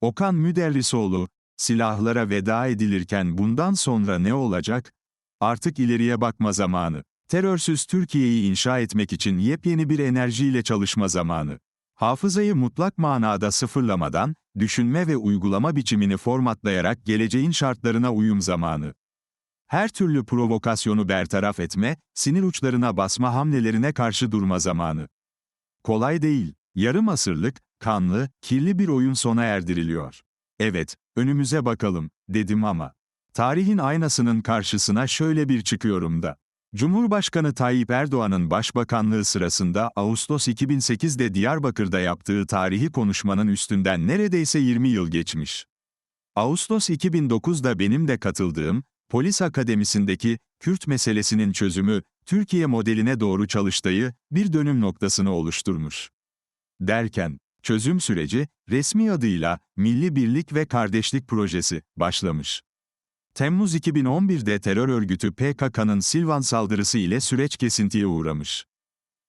Okan Müderrisoğlu, silahlara veda edilirken bundan sonra ne olacak? Artık ileriye bakma zamanı. Terörsüz Türkiye'yi inşa etmek için yepyeni bir enerjiyle çalışma zamanı. Hafızayı mutlak manada sıfırlamadan, düşünme ve uygulama biçimini formatlayarak geleceğin şartlarına uyum zamanı. Her türlü provokasyonu bertaraf etme, sinir uçlarına basma hamlelerine karşı durma zamanı. Kolay değil. Yarım asırlık, kanlı, kirli bir oyun sona erdiriliyor. Evet, önümüze bakalım, dedim ama. Tarihin aynasının karşısına şöyle bir çıkıyorum da. Cumhurbaşkanı Tayyip Erdoğan'ın başbakanlığı sırasında Ağustos 2008'de Diyarbakır'da yaptığı tarihi konuşmanın üstünden neredeyse 20 yıl geçmiş. Ağustos 2009'da benim de katıldığım, Polis Akademisi'ndeki Kürt meselesinin çözümü, Türkiye modeline doğru çalıştayı bir dönüm noktasını oluşturmuş. Derken, çözüm süreci, resmi adıyla Milli Birlik ve Kardeşlik Projesi başlamış. Temmuz 2011'de terör örgütü PKK'nın Silvan saldırısı ile süreç kesintiye uğramış.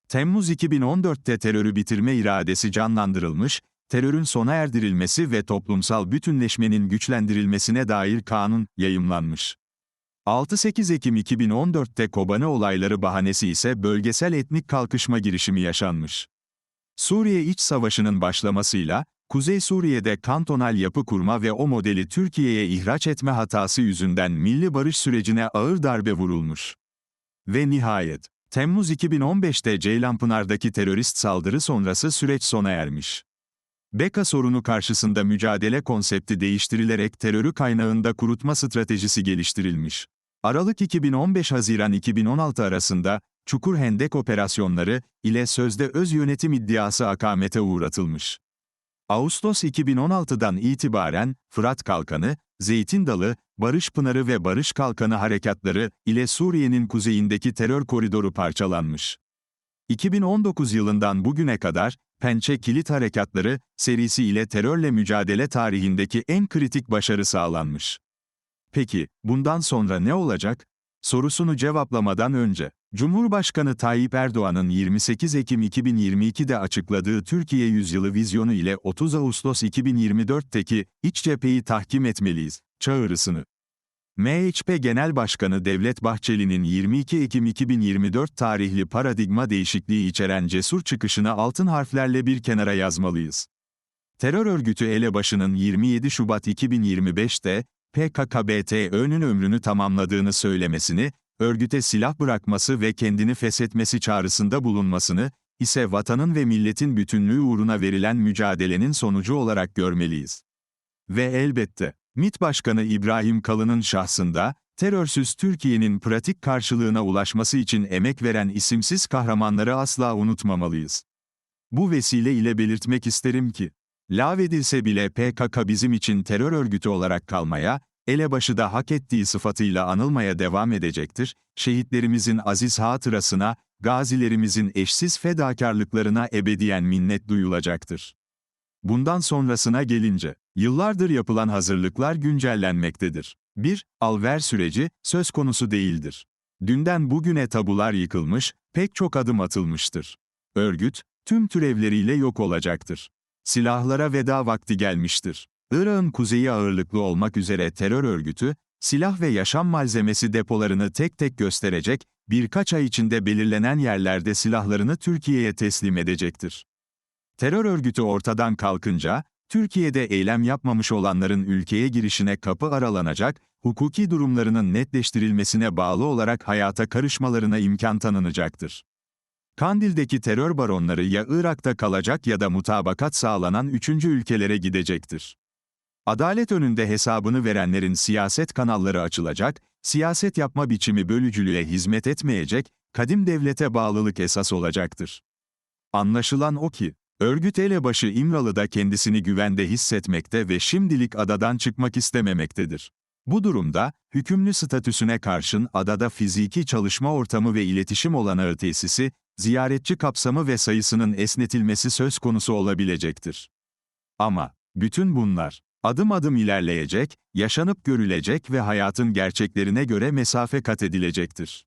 Temmuz 2014'te terörü bitirme iradesi canlandırılmış, terörün sona erdirilmesi ve toplumsal bütünleşmenin güçlendirilmesine dair kanun yayımlanmış. 6-8 Ekim 2014'te Kobane olayları bahanesi ise bölgesel etnik kalkışma girişimi yaşanmış. Suriye İç Savaşı'nın başlamasıyla, Kuzey Suriye'de kantonal yapı kurma ve o modeli Türkiye'ye ihraç etme hatası yüzünden milli barış sürecine ağır darbe vurulmuş. Ve nihayet, Temmuz 2015'te Ceylanpınar'daki terörist saldırı sonrası süreç sona ermiş. Beka sorunu karşısında mücadele konsepti değiştirilerek terörü kaynağında kurutma stratejisi geliştirilmiş. Aralık 2015-Haziran 2016 arasında, Çukur Hendek operasyonları ile sözde öz yönetim iddiası akamete uğratılmış. Ağustos 2016'dan itibaren, Fırat Kalkanı, Zeytin Dalı, Barış Pınarı ve Barış Kalkanı harekatları ile Suriye'nin kuzeyindeki terör koridoru parçalanmış. 2019 yılından bugüne kadar, Pençe Kilit Harekatları serisi ile terörle mücadele tarihindeki en kritik başarı sağlanmış. Peki, bundan sonra ne olacak? Sorusunu cevaplamadan önce, Cumhurbaşkanı Tayyip Erdoğan'ın 28 Ekim 2022'de açıkladığı Türkiye Yüzyılı vizyonu ile 30 Ağustos 2024'teki iç cepheyi tahkim etmeliyiz çağrısını MHP Genel Başkanı Devlet Bahçeli'nin 22 Ekim 2024 tarihli paradigma değişikliği içeren cesur çıkışını altın harflerle bir kenara yazmalıyız. Terör örgütü elebaşının 27 Şubat 2025'te PKK-BTÖ'nün ömrünü tamamladığını söylemesini, örgüte silah bırakması ve kendini feshetmesi çağrısında bulunmasını, ise vatanın ve milletin bütünlüğü uğruna verilen mücadelenin sonucu olarak görmeliyiz. Ve elbette, MİT Başkanı İbrahim Kalın'ın şahsında, terörsüz Türkiye'nin pratik karşılığına ulaşması için emek veren isimsiz kahramanları asla unutmamalıyız. Bu vesile ile belirtmek isterim ki, lağvedilse bile PKK bizim için terör örgütü olarak kalmaya, elebaşı da hak ettiği sıfatıyla anılmaya devam edecektir, şehitlerimizin aziz hatırasına, gazilerimizin eşsiz fedakarlıklarına ebediyen minnet duyulacaktır. Bundan sonrasına gelince, yıllardır yapılan hazırlıklar güncellenmektedir. 1. Alver süreci, söz konusu değildir. Dünden bugüne tabular yıkılmış, pek çok adım atılmıştır. Örgüt, tüm türevleriyle yok olacaktır. Silahlara veda vakti gelmiştir. Irak'ın kuzeyi ağırlıklı olmak üzere terör örgütü, silah ve yaşam malzemesi depolarını tek tek gösterecek, birkaç ay içinde belirlenen yerlerde silahlarını Türkiye'ye teslim edecektir. Terör örgütü ortadan kalkınca, Türkiye'de eylem yapmamış olanların ülkeye girişine kapı aralanacak, hukuki durumlarının netleştirilmesine bağlı olarak hayata karışmalarına imkan tanınacaktır. Kandil'deki terör baronları ya Irak'ta kalacak ya da mutabakat sağlanan üçüncü ülkelere gidecektir. Adalet önünde hesabını verenlerin siyaset kanalları açılacak, siyaset yapma biçimi bölücülüğe hizmet etmeyecek, kadim devlete bağlılık esas olacaktır. Anlaşılan o ki, örgüt elebaşı İmralı'da kendisini güvende hissetmekte ve şimdilik adadan çıkmak istememektedir. Bu durumda, hükümlü statüsüne karşın adada fiziki çalışma ortamı ve iletişim olanağı tesisi, ziyaretçi kapsamı ve sayısının esnetilmesi söz konusu olabilecektir. Ama, bütün bunlar, adım adım ilerleyecek, yaşanıp görülecek ve hayatın gerçeklerine göre mesafe kat edilecektir.